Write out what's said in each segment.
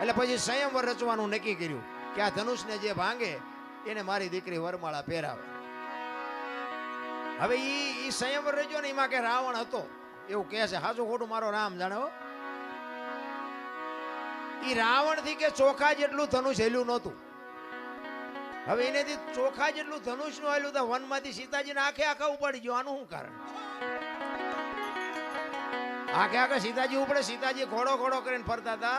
એટલે પછી સંયમવર રચવાનું નક્કી કર્યું કે આ ધનુષને જે ભાંગે, એને મારી દીકરી વરમાળા પહેરાવે. હવે ઈ ઈ સંયમવર રચ્યો ને એમાં કે રાવણ હતો. એવું કહે છે હાજુ ખોટું મારો રામ જાણો એ ઈ રાવણથી કે ચોખા જેટલું ધનુષ હેલ્યું નહોતું. હવે એનેથી ચોખા જેટલું ધનુષનું હેલ્યું તો વનમાંથી સીતાજીને આખે આખા ઉપાડી ગયો. આનું શું કારણ? આખે આખા સીતાજી ઉપડે, સીતાજી ઘોડો ઘોડો કરીને ફરતા હતા.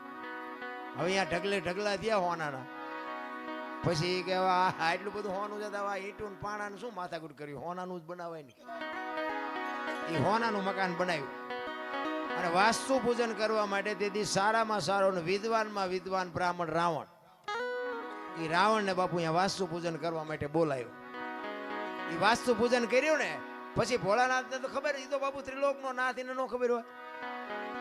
હવે અહીંયા ઢગલે ઢગલા થયા હોનાના. પછી કે હવે આ આટલું બધું હોનું જતા આ ઈટું પાણાનું શું માથાકૂટ કર્યું? હોનાનું જ બનાવાય નહીં એ હોનાનું મકાન બનાવ્યું. અને વાસ્તુ પૂજન કરવા માટે તેથી સારામાં સારો ને વિદ્વાનમાં વિદ્વાન બ્રાહ્મણ રાવણ. એ રાવણને બાપુ અહીંયા વાસ્તુ પૂજન કરવા માટે બોલાયો. એ વાસ્તુ પૂજન કર્યું ને, પછી ભોળાનાથને તો ખબર એ તો બાપુ ત્રિલોકનો નાથ, એને ન ખબર હોય.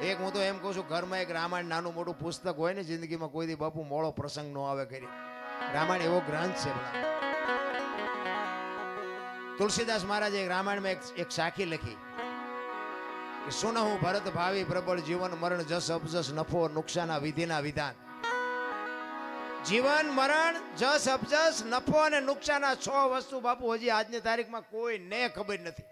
એક હું તો એમ કહું છું, ઘરમાં એક રામાયણ નાનું મોટું પુસ્તક હોય ને, જિંદગીમાં કોઈ દી બાપુ મોળો પ્રસંગ નો આવે કરી રામાયણ એવો ગ્રંથ છે તુલસીદાસ મહારાજે રામાયણમાં એક સાખી લખી કે, સુનહું ભરત ભાવિ પ્રબળ જીવન મરણ જસ અપજસ નફો નુકસાના વિધિના વિધાન. જીવન મરણ જસ અપજસ નફો અને નુકસાન છ વસ્તુ બાપુ હજી આજની તારીખમાં કોઈને ખબર નથી.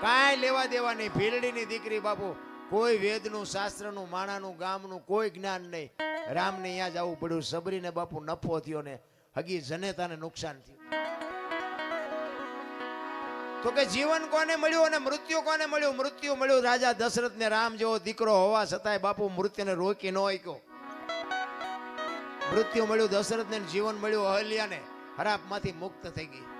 કાંઈ લેવા દેવા નહીં ભીલડીની દીકરી બાપુ, કોઈ વેદનું, શાસ્ત્રનું, માણાનું, ગામનું કોઈ જ્ઞાન નહીં. રામને અહીંયા જવું પડ્યું. સબરીને બાપુ નફો થયો ને હગી જનેતાને નુકસાન થયું. તો કે જીવન કોને મળ્યું અને મૃત્યુ કોને મળ્યું? મૃત્યુ મળ્યું. રાજા દશરથને રામ જેવો દીકરો હોવા છતાંય બાપુ મૃત્યુને રોકી ન આક્યો મૃત્યુ મળ્યું, દશરથને ને જીવન મળ્યું, અહલ્યાને હરાપમાંથી મુક્ત થઈ ગઈ.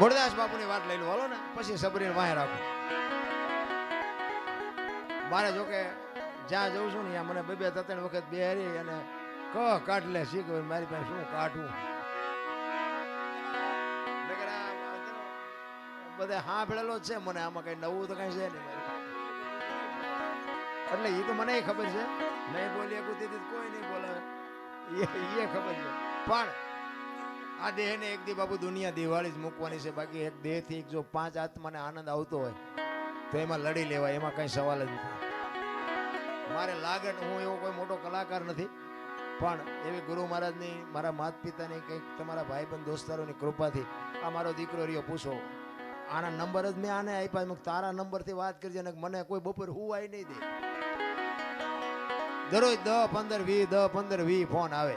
મૂળદાસ બાપુની વાત લઈ લો ને. પછી સબરીને વાહે રાખો. મારે જો કે જ્યાં જઉં છું ને, ત્યાં મને બે બે, ત્રણ વખત બેહારી અને ક કાઢ લે શીખ મારી પાસે શું કાઢવું? નકર હા ભેળેલો જ છે, મને આમાં કઈ નવું તો કઈ છે નહીં એટલે એ તો મને ખબર છે. નહીં બોલી શકું તેથી કોઈ નહીં બોલે. એ ખબર છે. પણ આ દેહને એક દી બાબુ દુનિયા દિવાળી જ મૂકવાની છે. બાકી એક દેહથી જો પાંચ આત્માને આનંદ આવતો હોય, તો એમાં લડી લેવાય, એમાં કઈ સવાલ જ નથી. મારે લાગે હું એવો કોઈ મોટો કલાકાર નથી, પણ એવી ગુરુ મહારાજની, મારા માત પિતાની કંઈક તમારા ભાઈબંધ દોસ્તારોની કૃપાથી આ મારો દીકરો રહ્યો, પૂછો, આના નંબર જ મેં આને આપ્યા? મેં તારા નંબરથી વાત કરજે ને મને કોઈ બપોર હુવાય નહીં દે. દરરોજ દસ પંદર વી દસ પંદર વી ફોન આવે.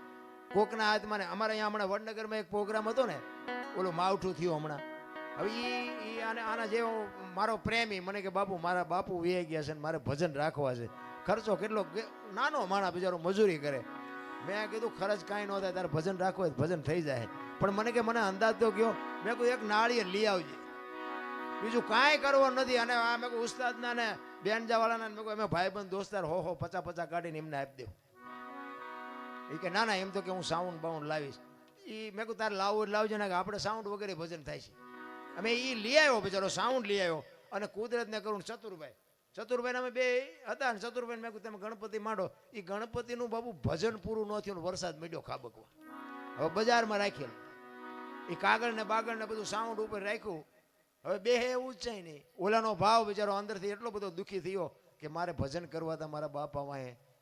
કોકના હાથમાં ને અમારે અહીંયા હમણાં વડનગરમાં એક પ્રોગ્રામ હતો ને, ઓલું માવઠું થયું હમણાં. હવે ઈ આને, આના જે મારો પ્રેમી, મને કે, બાપુ, મારા બાપુ વે ગયા છે ને મારે ભજન રાખવા છે. ખર્ચો કેટલો નાનો માણા બિચારો મજૂરી કરે. મેં કીધું, ખર્ચ કાંઈ ન થાય, તારે ભજન રાખવું ભજન થઈ જાય. પણ મને કે, મને અંદાજ તો કયો, મેં કહ્યું એક નાળિયેર લઈ આવજે. બીજું કાંઈ કરવું નથી. અને આ મેં ઉસ્તાદના ને બેન જવાળાના મેં કહ્યું અમે ભાઈબંધ, દોસ્તાર, હો હો પચા પચા કાઢીને એમને આપી દેવું એ કે, ના ના, એમ તો કે હું સાઉન્ડ બાઉન્ડ લાવીશ. એ મેં કહું તારે લાવવું લાવજો ને કે આપણે સાઉન્ડ વગેરે ભજન થાય છે. અમે એ લઈ આવ્યો બિચારો સાઉન્ડ લઈ આવ્યો. અને કુદરતને કરું ચતુરભાઈ. ચતુરભાઈ અમે બે હતા ને ચતુરભાઈ મેં કહું તમે ગણપતિ માંડો. એ ગણપતિનું બાબુ ભજન પૂરું ન થયું વરસાદ મળ્યો ખાબકવા. હવે બજારમાં રાખેલું. એ કાગળ ને બાગળ ને બધું સાઉન્ડ ઉપર રાખ્યું. હવે બે એવું જ નહીં ઓલાનો ભાવ બિચારો અંદરથી એટલો બધો દુઃખી થયો કે મારે ભજન કરવા હતા મારા બાપા વાંહે.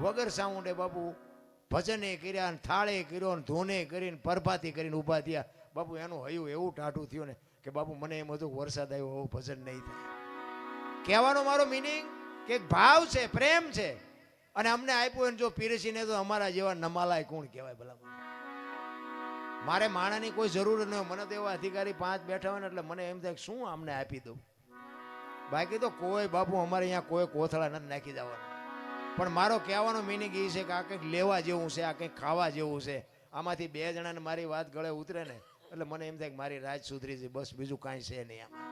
વગર સાઉન્ડે બાપુ ભજને કર્યા ને થાળે કર્યો ને ધોને કરીને પરભાતી કરીને ઊભા થયા. બાપુ એનું હયું એવું ટાઢું થયું ને કે બાપુ મને એમ હતું વરસાદ આવ્યો, હવે ભજન નહીં થાય. કહેવાનો મારો મિનિંગ કે ભાવ છે, પ્રેમ છે. અને અમને આપ્યું એને જો પીરસીને તો અમારા જેવા નમાલાય કોણ કહેવાય ભલા મારે માણાની કોઈ જરૂર ન મને તો એવા અધિકારી પાંચ બેઠા હોય ને એટલે મને એમ થાય શું અમને આપી દઉં? બાકી તો કોઈ બાપુ અમારે અહીંયા કોઈ કોથળા નથી નાખી જવાના. પણ મારો કહેવાનો મિનિંગ એ છે કે આ કંઈક લેવા જેવું છે, આ કંઈક ખાવા જેવું છે. આમાંથી બે જણાને મારી વાત ગળે ઉતરે ને, એટલે મને એમ થાય કે મારી રાજ સુધરી છે, બસ બીજું કાંઈ છે નહીં આમાં.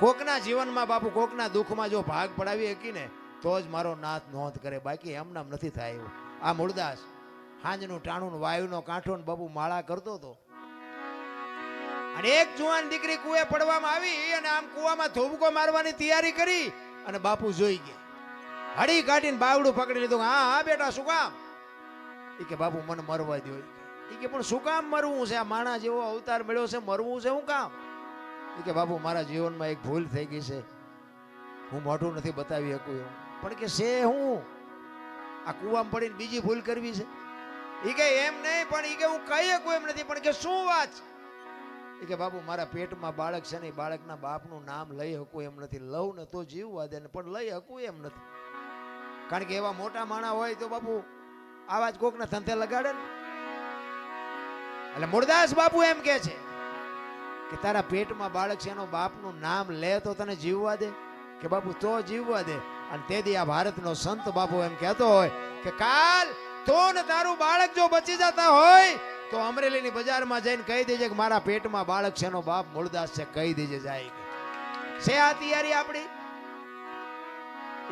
કોકના જીવનમાં બાપુ, કોકના દુઃખમાં જો ભાગ પડાવી શકી ને તો જ મારો નાથ નોંધ કરે. બાકી એમ નામ નથી થાય એવું. આ મૂળદાસ હાંજનું ટાણું વાયુનો કાંઠો ને બાપુ માળા કરતો હતો. અને એક જુવાન દીકરી કુએ પડવામાં આવી અને આમ કુવામાં ધોબકો મારવાની તૈયારી કરી અને બાપુ જોઈ ગયા. હળી કાઢીને બાવડું પકડી લીધું હા હા, બેટા, શું કામ? એ કે, બાપુ, મને મરવા દો એ કે પણ શું કામ મરવું છે? આ માણા જેવો અવતાર મળ્યો છે, મરવું છે શું કામ? એ કે, બાપુ, મારા જીવનમાં એક ભૂલ થઈ ગઈ છે. હું મોઢું નથી બતાવી શકું એવું. પણ કે, છે હું? આ કુવામાં પડીને બીજી ભૂલ કરવી છે? એ કે, એમ નહીં, પણ એ કે, હું કહી શકું એમ નથી. પણ કે, શું વાત છે? એ કે, બાપુ, મારા પેટમાં બાળક છે ને એ બાળકના બાપનું નામ લઈ શકું એમ નથી. લઉં ને તો જીવવા દે ને, પણ લઈ શકું એમ નથી. કારણ કે એવા મોટા માણા હોય તો બાપુ આવા જ કોકને ધંધે લગાડે એટલે મુરદાસ બાપુ એમ કે છે કે તારા પેટમાં બાળક છે, એનો બાપનું નામ લે તો તને જીવવા દે. કે બાપુ તો જીવવા દે. અને તેથી આ ભારતનો સંત બાપુ એમ કહેતો હોય કે કાલ તો ને તારું બાળક જો બચી જતા હોય, તો અમરેલીની બજારમાં જઈને કહી દેજે કે મારા પેટમાં બાળક છે, એનો બાપ મુરદાસ છે, કહી દેજે જાય છે આ તૈયારી આપણી?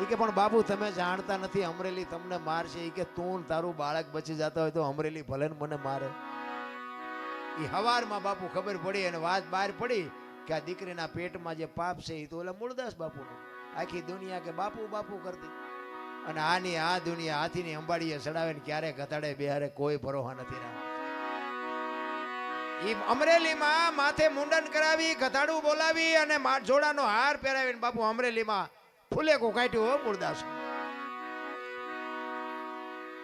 એ કે, પણ બાપુ, તમે જાણતા નથી અમરેલી તમને મારશે. એ કે, તું તારું બાળક બચી જતા હોય તો અમરેલી ભલે મને મારે. એ હવારમાં બાપુ ખબર પડી અને વાત બહાર પડી કે આ દીકરીના પેટમાં જે પાપ છે એ તો ઓલા મૂળદાસ બાપુનું. આખી દુનિયા કે બાપુ બાપુ કરતી. અને આની આ દુનિયા હાથીની અંબાડીએ ચડાવે ને ક્યારે ઘટાડે બિહારે કોઈ ભરોહા નથી રહ્યા એ અમરેલીમાં માથે મુંડન કરાવી ઘટાડું બોલાવી અને જોડાનો હાર પહેરાવીને બાપુ અમરેલીમાં ફૂલેકો કાઢ્યો હો મૂળદાસ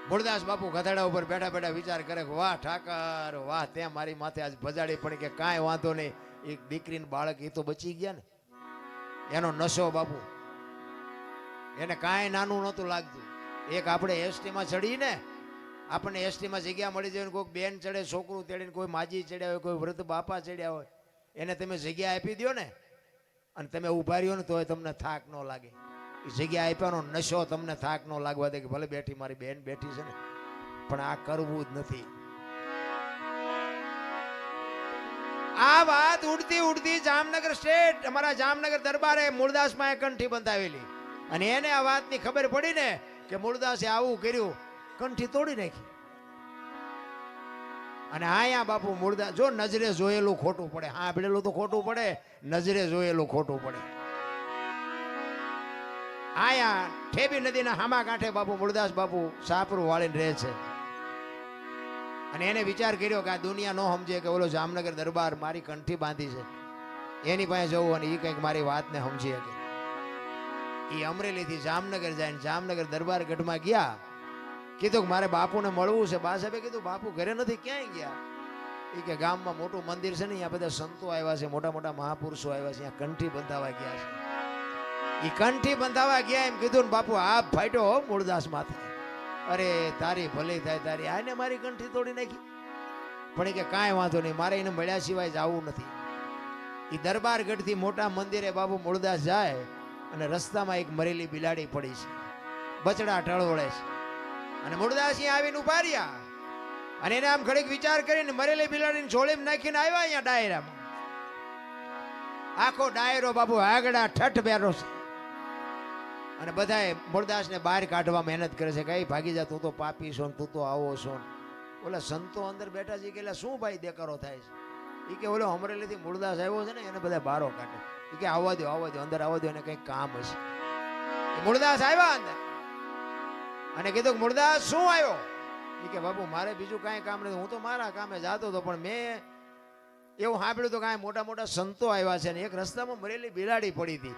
મૂળદાસ બાપુ ગધાડા ઉપર બેઠા બેઠા વિચાર કરે કે, વાહ, ઠાકર, વાહ, ત્યાં મારી માથે આજ ભજાડી, પણ કે કાંઈ વાંધો નહીં. એક દીકરીને બાળક એ તો બચી ગયા ને. એનો નશો બાપુ. એને કાંઈ નાનું નહોતું લાગતું. એક આપણે એસટીમાં ચડીને આપણને એસટીમાં જગ્યા મળી જાય ને કોઈક બેન ચડે, છોકરું તેડીને કોઈ માજી ચડ્યા હોય, કોઈ વૃદ્ધ બાપા ચડ્યા હોય, એને તમે જગ્યા આપી દો ને. અને તમે ઊભા રહ્યો ને તોય તમને થાક ન લાગે. એ જગ્યા આપ્યાનો નશો તમને થાક ન લાગવા દે કે ભલે બેઠી મારી બેન બેઠી છે ને, પણ આ કરવું જ નથી. આ વાત ઉડતી ઉડતી જામનગર સ્ટેટ, અમારા જામનગર દરબારે મૂળદાસમાં કંઠી બંધાવેલી. અને એને આ વાતની ખબર પડી ને કે મૂળદાસે આવું કર્યું. કંઠી તોડી નાખી. અને આયા બાપુ મૂળદા જો નજરે જોયેલું ખોટું પડે. હા ભેળેલું તો ખોટું પડે, નજરે જોયેલું ખોટું પડે. આયા ઠેબી નદીના હામા કાંઠે બાપુ મૂળદાસ બાપુ સાપરું વાળીને રહે છે. અને એને વિચાર કર્યો કે આ દુનિયા ન સમજે કે ઓલો જામનગર દરબાર મારી કંઠી બાંધી છે. એની પાસે જવું અને એ કંઈક મારી વાતને સમજી શકે. એ અમરેલીથી જામનગર જાય જામનગર દરબાર ગઢમાં ગયા. કીધું કે મારે બાપુને મળવું છે. બા સાહેબે કીધું, બાપુ ઘરે નથી, ક્યાંય ગયા? એ કે, ગામમાં મોટું મંદિર છે ને, અહીંયા બધા સંતો આવ્યા છે, મોટા મોટા મહાપુરુષો આવ્યા છે, અહીંયા કંઠી બંધાવા ગયા છે. એ કંઠી બંધાવા ગયા એમ કીધું ને, બાપુ, આ ફાટ્યો હો મૂળદાસ માથે. અરે, તારી ભલી થાય, તારી, આને મારી કંઠી તોડી નાખી. પણ એ કે, કાંઈ વાંધો નહીં, મારે એને મળ્યા સિવાય જવું નથી. એ દરબાર ગઢથી મોટા મંદિરે બાબુ મૂળદાસ જાય અને રસ્તામાં એક મરેલી બિલાડી પડી છે. બચડા ટળવળે છે. અને મૂળદાસ આવીને ઊભા અને એને આમ ઘડીક વિચાર કરીને મરેલી બિલાડીને જોડીમાં નાખીને આવ્યા અહીંયા ડાયરામાં. આખો ડાયરો બાબુ આગડા ઠઠ બેરો છે. અને બધાએ મૂળદાસને બહાર કાઢવા મહેનત કરે છે કઈ ભાગી જા, તું તો પાપી છો તું તો આવો છો. ઓલા સંતો અંદર બેઠા છે કે શું ભાઈ દેકારો થાય છે? એ કે, ઓલો અમરેલીથી મૂળદાસ આવ્યો છે ને, એને બધા બારો કાઢે. એ કે, આવવા દો આવવા દો અંદર આવવા દો એને કંઈક કામ હશે. મુરદાસ આવ્યા અંદર. અને કીધું કે મૂળદાસ શું આવ્યો? એ કે, બાપુ, મારે બીજું કાંઈ કામ નથી. હું તો મારા કામે જાતો હતો, પણ મેં એવું સાંભળ્યું તો કાંઈ મોટા મોટા સંતો આવ્યા છે ને એક રસ્તામાં મરેલી બિલાડી પડી હતી.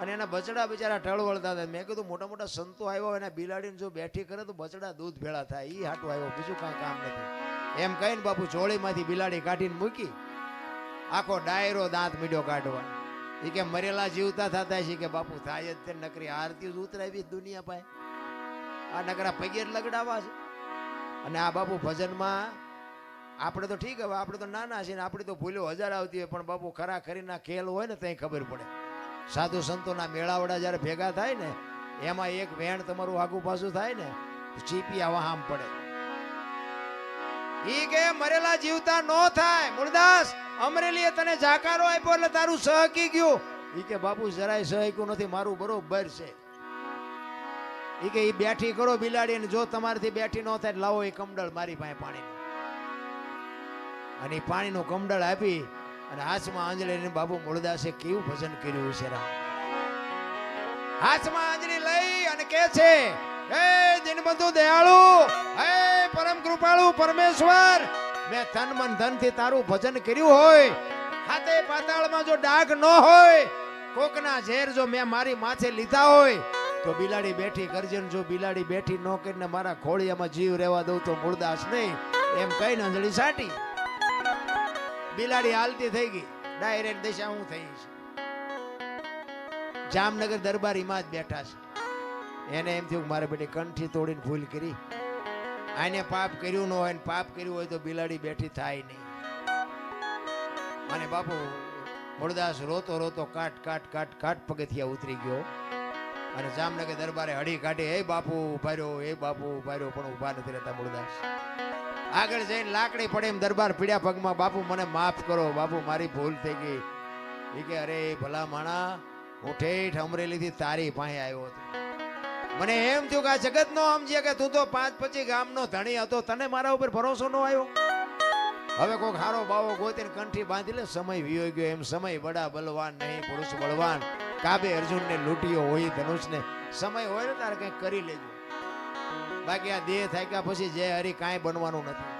અને એના બચડા બિચારા ટળવળતા હતા. મેં કીધું, મોટા મોટા સંતો આવ્યા એના બિલાડીને જો બેઠી કરે તો બચડા દૂધ ભેળા થાય. એ હાટું આવ્યો, બીજું કાંઈ કામ નથી. એમ કહીને બાપુ ચોળીમાંથી બિલાડી કાઢીને મૂકી. આખો ડાયરો દાંત મીડ્યો કાઢવા. એ કે, મરેલા જીવતા થતા છે. કે, બાપુ, થાય જ તે નકરી. આરતી ઉતરાવી દુનિયા પાસે. આ નકરા પગે લગડાવા છે. અને આ બાપુ ભજનમાં આપણે તો ઠીક હવે, આપણે તો નાના છીએ ને આપણે તો ભૂલ્યો હજાર આવતી હોય, પણ બાપુ ખરા ખરીના ખેલ હોય ને ત્યાં ખબર પડે. સાધુ સંતોના મેળાવડા જ્યારે ભેગા થાય ને, એમાં એક વેણ તમારું આગુ પાછું થાય ને ચીપી આવા આમ પડે. ઈ કે મરેલા જીવતા નો થાય. મૂળદાસ અમરેલીએ તને જાકારો આપ્યો એટલે તારું સહકી ગયું. ઈ કે બાપુ જરાય સહક્યું નથી, મારું બરોબર છે. ઈ કે એ બેઠી કરો બિલાડી અને જો તમારાથી બેઠી ન થાય લાવો એ કમડળ મારી પાસે પાણી અને એ પાણીનું કમડળ આપી અને હાથમાં આંજળી લઈને બાબુ મૂળદાસે કેવું ભજન કર્યું છે રામ. હાથમાં આંજળી લઈ અને કે છે, હે દિનબંધુ દયાળુ, હે પરમ કૃપાળુ પરમેશ્વર, મેં તન મન ધનથી તારું ભજન કર્યું હોય. હાથે પાતાળમાં જો ડાઘ ન હોય, કોકના ઝેર જો મેં મારી માથે લીધા હોય તો બિલાડી બેઠી કરજે જો બિલાડી બેઠી ન કરીને મારા ખોળિયામાં જીવ રહેવા દઉં તો મૂળદાસ નહીં. એમ કઈ અંજળી સાટી. બિલાડી હાલતી થઈ ગઈ. ડાયરેક્ટ દિશા હું થઈ છે. જામનગર દરબારીમાં જ બેઠા છે. એને એમ થયું મારે બેટી કંઠી તોડીને ભૂલ કરી. આને પાપ કર્યું ન હોય ને પાપ કર્યું હોય તો બિલાડી બેઠી થાય નહીં. અને બાપુ મૂળદાસ રોતો રોતો કાટ કાટ કાટ કાટ પગથિયા ઉતરી ગયો. અને જામનગર દરબારે હડી કાઢી, હે બાપુ, ઊભા રહ્યો હે બાપુ, ઊભા રહ્યો પણ ઊભા નથી રહેતા મૂળદાસ આગળ જઈને લાકડી પડે એમ દરબાર પીડ્યા પગમાં, બાપુ, મને માફ કરો, બાપુ, મારી ભૂલ થઈ ગઈ. એ કે, અરે, ભલા માણા હું ઠેઠ અમરેલીથી તારી પાસે આવ્યો હતો. મને એમ થયું કે આ જગત નો સમજ્યા કે તું તો પાંચ પછી ગામનો ધણી હતો, તને મારા ઉપર ભરોસો ન આવ્યો? હવે કોક હારો બાવો ગોતીને કંઠી બાંધી લે સમય વિયો ગયો, એમ સમય બડા બલવાન નહીં, પુરુષ બળવાન. કાબે અર્જુનને લૂંટ્યો હોય, ધનુષને. સમય હોય ને તારે કંઈક કરી લેજો. બાકી આ દેહ થાક્યા પછી જે હરી કાંઈ બનવાનું નથી.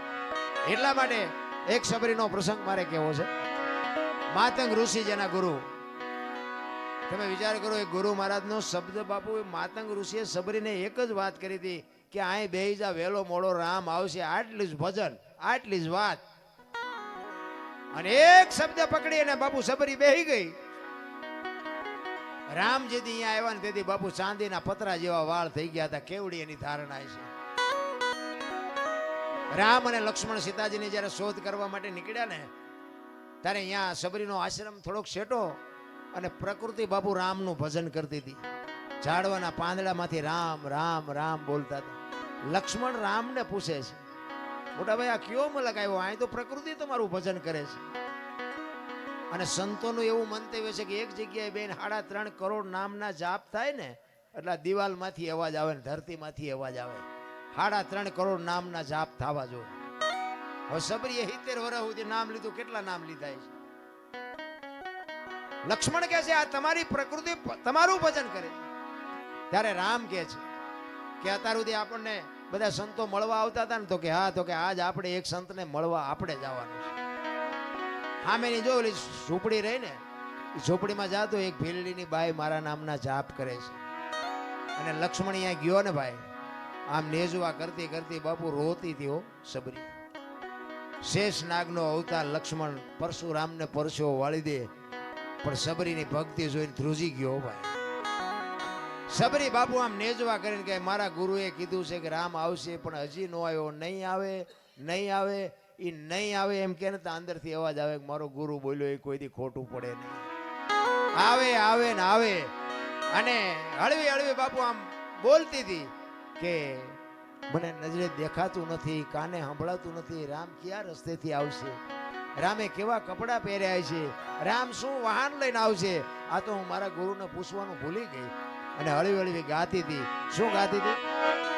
એટલા માટે એક સબરીનો પ્રસંગ મારે કેવો છે. માતંગ ઋષિ જેના ગુરુ. તમે વિચાર કરો, એ ગુરુ મહારાજનો શબ્દ બાપુ, એ માતંગ ઋષિએ સબરીને એક જ વાત કરી હતી કે અહીં બેહી જા વહેલો મોડો રામ આવશે. આટલી જ ભજન, આટલી જ વાત. અને એક શબ્દ પકડી અને બાપુ સબરી બેહી ગઈ. રામ જેથી અહીંયા આવ્યા ને તેથી બાપુ ચાંદીના પતરા જેવા વાળ થઈ ગયા હતા. કેવડી એની ધારણા છે. રામ અને લક્ષ્મણ સીતાજીની જ્યારે શોધ કરવા માટે નીકળ્યા ને, ત્યારે અહીંયા સબરીનો આશ્રમ થોડોક શેટો અને પ્રકૃતિ બાપુ રામનું ભજન કરતી હતી. ઝાડવાના પાંદડામાંથી રામ રામ રામ બોલતા હતા. લક્ષ્મણ રામને પૂછે છે, મોટા ભાઈ, આ કયો મલક આવ્યો? અહીં તો પ્રકૃતિ તમારું ભજન કરે છે. અને સંતોનું એવું મંતવ્ય છે કે એક જગ્યાએ બેન સાડા ત્રણ કરોડ નામના જાપ થાય ને, એટલે દિવાલમાંથી અવાજ આવે ને ધરતીમાંથી અવાજ આવે. સાડા ત્રણ કરોડ નામના જાપ થવા જોઈએ. હવે સબરીએ સિત્તેર વર્ષ સુધી નામ લીધું, કેટલા નામ લીધા છે લક્ષ્મણ કહે છે, આ તમારી પ્રકૃતિ તમારું ભજન કરે છે. ત્યારે રામ કહે છે કે, અત્યાર સુધી આપણને બધા સંતો મળવા આવતા હતા ને, તો કે હા, તો કે આજ આપણે એક સંતને મળવા આપણે જવાનું છે. સામેની જો ઝૂંપડી રહી ને ઝૂંપડીમાં જાતો એક ભીલડીની બાઈ મારા નામના જાપ કરે છે. અને લક્ષ્મણ અહીંયા ગયો ને ભાઈ, આમ નેજવા કરતી કરતી બાપુ રોતી હતી સબરી. શેષ નાગનો અવતાર લક્ષ્મણ પરશુરામને પરસ્યો વાળી દે, પણ સબરીની ભક્તિ જોઈને ધ્રુજી ગયો ભાઈ. સબરી બાપુ આમ નેજવા કરીને કે મારા ગુરુએ કીધું છે કે રામ આવશે, પણ હજી નો આવ્યો, નહીં આવે નહીં આવે એ નહીં આવે એમ કે ને તો અંદરથી અવાજ આવે મારો ગુરુ બોલ્યો એ કોઈથી ખોટું પડે નહીં. આવે આવે ને આવે. અને હળવી હળવી બાપુ આમ બોલતી હતી કે મને નજરે દેખાતું નથી, કાને સંભળાતું નથી, રામ કયા રસ્તેથી આવશે? રામે કેવા કપડાં પહેર્યા છે? રામ શું વાહન લઈને આવશે? આ તો હું મારા ગુરુને પૂછવાનું ભૂલી ગઈ. અને હળવી હળવી ગાતી હતી. શું ગાતી હતી?